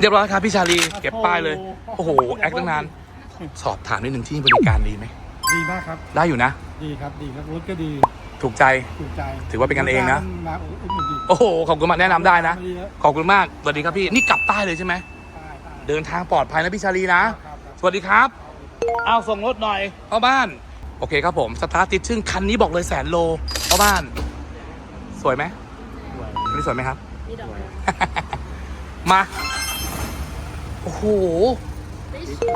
เรียบร้อยครับพี่ชาลีเก็บป้ายเลย โอ้โห แอคตั้งนาน สอบถามนิดหนึ่งที่บริการดีไหม ดีมากครับ ได้อยู่นะ ดีครับ ดีครับ รถก็ดี ถูกใจ ถูกใจ ถือว่าเป็นกันเองนะ มาอุดหนุนดีโอ้โห ขอบคุณมากแนะนำได้นะดีครับขอบคุณมาก สวัสดีครับพี่ นี่กลับใต้เลยใช่ไหมได้ได้เดินทางปลอดภัยนะพี่ชาลีนะครับครับสวัสดีครับ เอาส่งรถหน่อยเข้าบ้าน โอเคครับผม สตาร์ทติดชึ่งคันนี้บอกเลยแสนโลเข้าบ้าน สวยไหมคันนี้สวยไหมครับ มา โอ้โห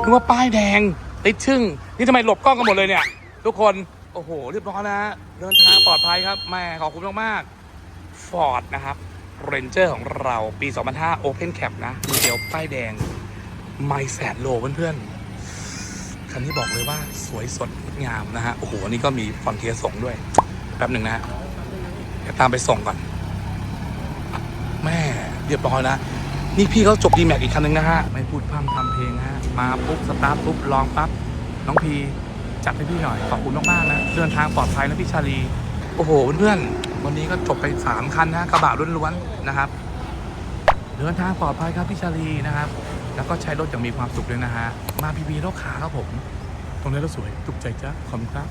นึกว่าป้ายแดง ติดชึ่ง นี่ทำไมหลบกล้องกันหมดเลยเนี่ย ทุกคน โอ้โห เรียบร้อยแล้วฮะเดินทางปลอดภัยครับแม่ขอบคุณมากๆฟอร์ดนะครับเรนเจอร์ของเราปี 2005 Open Cap นะเดี๋ยวป้ายแดงไม่แสนโลเพื่อนๆ คันนี้บอกเลยว่าสวยสดงดงามนะฮะ โอ้โหอันนี้ก็มีฟอนเทียส่งด้วย แป๊บหนึ่งนะฮะตามไปส่งก่อน แม่เรียบร้อยแล้ว นี่พี่เขาจบดีแม็กอีกคันหนึ่งนะฮะ ไม่พูดพร่ำทำเพลงฮะ มาปุ๊บสตาร์ทปุ๊บลองปั๊บ น้องพีจัดให้พี่หน่อย ขอบคุณมากๆนะ เดินทางปลอดภัยนะพี่ชาลี โอ้โหเพื่อนวันนี้ก็จบไป 3 คันนะกระบะล้วนๆนะครับ เดินทางปลอดภัยครับพี่ชาลีนะครับ แล้วก็ใช้รถอย่างมีความสุขด้วยนะฮะ มาพีพีรถขาครับผม ตรงนี้รถสวยถูกใจจ้ะขอบคุณครับ